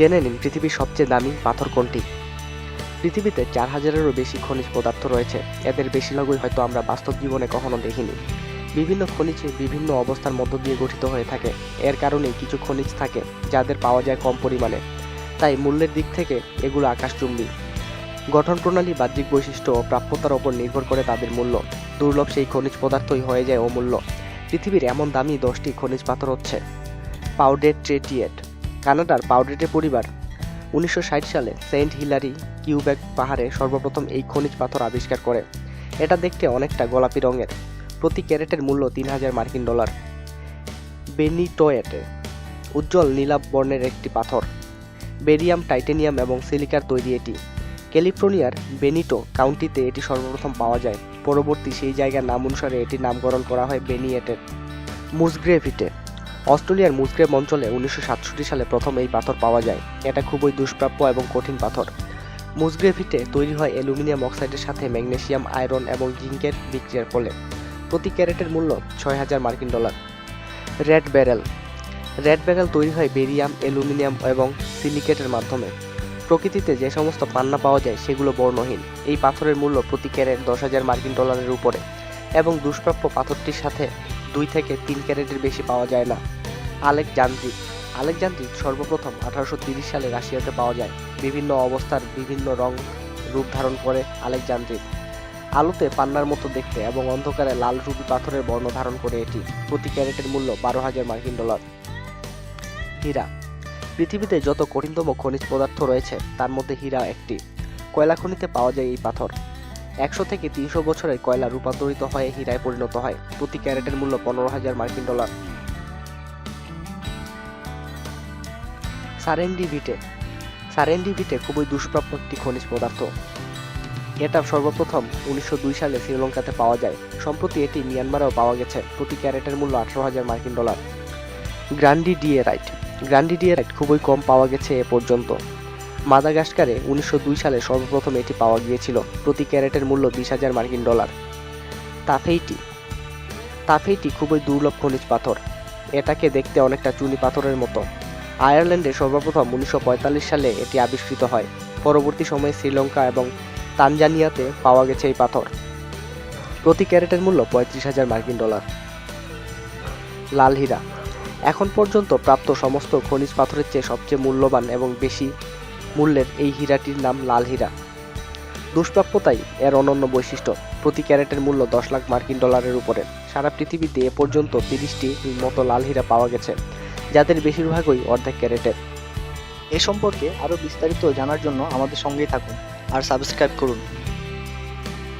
জেনে নিন পৃথিবীর সবচেয়ে দামি পাথর কোনটি। পৃথিবীতে চার হাজারেরও বেশি খনিজ পদার্থ রয়েছে। এদের বেশিরভাগই হয়তো আমরা বাস্তব জীবনে কখনো দেখিনি। বিভিন্ন খনিজে বিভিন্ন অবস্থার মধ্য দিয়ে গঠিত হয়ে থাকে। এর কারণেই কিছু খনিজ থাকে যাদের পাওয়া যায় কম পরিমাণে। তাই মূল্যের দিক থেকে এগুলো আকাশচুম্বী। গঠন প্রণালী, বাহ্যিক বৈশিষ্ট্য ও প্রাপ্যতার ওপর নির্ভর করে তাদের মূল্য। দুর্লভ সেই খনিজ পদার্থই হয়ে যায় অমূল্য। পৃথিবীর এমন দামি দশটি খনিজ পাথর হচ্ছে পাউডেট ট্রেটিয়েট। কানাডার পাউডেটে পরিবার। উনিশশো ষাট সালে সেন্ট হিলারি কিউবেক পাহাড়ে সর্বপ্রথম এই খনিজ পাথর আবিষ্কার করে। এটা দেখতে অনেকটা গোলাপি রঙের। প্রতি ক্যারেটের মূল্য তিন হাজার মার্কিন ডলার। বেনিটোয়েটে উজ্জ্বল নীলাভ বর্ণের একটি পাথর। বেরিয়াম, টাইটেনিয়াম এবং সিলিকার তৈরি এটি। ক্যালিফোর্নিয়ার বেনিটো কাউন্টিতে এটি সর্বপ্রথম পাওয়া যায়। পরবর্তী সেই জায়গার নাম অনুসারে এটির নামকরণ করা হয় বেনিয়েটের। মুসগ্রেভিটে অস্ট্রেলিয়ার মুসগ্রেভ অঞ্চলে উনিশশো সাতষট্টি সালে প্রথম এই পাথর পাওয়া যায়। এটা খুবই দুষ্প্রাপ্য এবং কঠিন পাথর। মুসগ্রেভিটে তৈরি হয় অ্যালুমিনিয়াম অক্সাইডের সাথে ম্যাগনেসিয়াম, আয়রন এবং জিঙ্কের বিক্রিয়ার ফলে। প্রতি ক্যারেটের মূল্য ছয় হাজার মার্কিন dollar. Red barrel. Red barrel তৈরি হয় বেরিয়াম, অ্যালুমিনিয়াম এবং সিলিকেটের মাধ্যমে। প্রকৃতিতে যে সমস্ত পান্না পাওয়া যায় সেগুলো বর্ণহীন। এই পাথরের মূল্য প্রতি ক্যারেট দশ হাজার মার্কিন ডলারের উপরে। এবং দুষ্প্রাপ্য পাথরটির সাথে দুই থেকে তিন ক্যারেটের বেশি পাওয়া যায় না। আলেকজান্দ্রিক আলেকজান্দ্রিক সর্বপ্রথম আঠারোশো তিরিশ সালে রাশিয়াতে পাওয়া যায়। বিভিন্ন অবস্থার বিভিন্ন রং, রূপ ধারণ করে আলেকজান্দ্রিক আলোতে পান্নার মতো দেখতে এবং অন্ধকারে লাল রুবি পাথরের বর্ণ ধারণ করে এটি। প্রতি ক্যারেটের মূল্য বারো হাজার মার্কিন ডলার। হীরা। পৃথিবীতে যত কঠিনতম খনিজ পদার্থ রয়েছে, তার মধ্যে হীরা একটি। কয়লা খনিতে পাওয়া যায় এই পাথর। একশো থেকে তিনশো বছরের কয়লা রূপান্তরিত হয়ে হীরায় পরিণত হয়। প্রতি ক্যারেটের মূল্য পনেরো হাজার মার্কিন ডলার। সারেন্ডি ভিটে সারেন্ডি ভিটে খুবই দুষ্প্রাপ্য একটি খনিজ পদার্থ। এটা সর্বপ্রথম উনিশশো দুই সালে শ্রীলঙ্কাতে পাওয়া যায়। সম্প্রতি এটি মিয়ানমারেও পাওয়া গেছে। প্রতি ক্যারেটের মূল্য আঠারো হাজার মার্কিন ডলার। গ্রান্ডি ডিয়েরাইট গ্রান্ডি ডিয়েরাইট খুবই কম পাওয়া গেছে এ পর্যন্ত। মাদাগাস্কারে উনিশশো দুই সালে সর্বপ্রথম এটি পাওয়া গিয়েছিল। প্রতি ক্যারেটের মূল্য বিশ হাজার মার্কিন ডলার। তাফেইটি। তাফেইটি খুবই দুর্লভ খনিজ পাথর। এটাকে দেখতে অনেকটা চুনি পাথরের মতো। আয়ারল্যান্ডে সর্বপ্রথম উনিশশো পঁয়তাল্লিশ সালে এটি আবিষ্কৃত হয়। পরবর্তী সময়ে শ্রীলঙ্কা এবং তানজানিয়াতে পাওয়া গেছে এই পাথর। প্রতি ক্যারেটের মূল্য পঁয়ত্রিশ হাজার মার্কিন ডলার। লাল হীরা এখন পর্যন্ত প্রাপ্ত সমস্ত খনিজ পাথরের চেয়ে সবচেয়ে মূল্যবান এবং বেশি মূল্যের এই হীরাটির নাম লাল হীরা। দুষ্প্রাপ্যতাই এর অনন্য বৈশিষ্ট্য। প্রতি ক্যারেটের মূল্য দশ লাখ মার্কিন ডলারের উপরে। সারা পৃথিবীতে এ পর্যন্ত তিরিশটি মতো লাল হীরা পাওয়া গেছে, যাদের বেশিরভাগই অর্ধেক ক্যারেটের। এ সম্পর্কে আরও বিস্তারিত জানার জন্য আমাদের সঙ্গেই থাকুন আর সাবস্ক্রাইব করুন।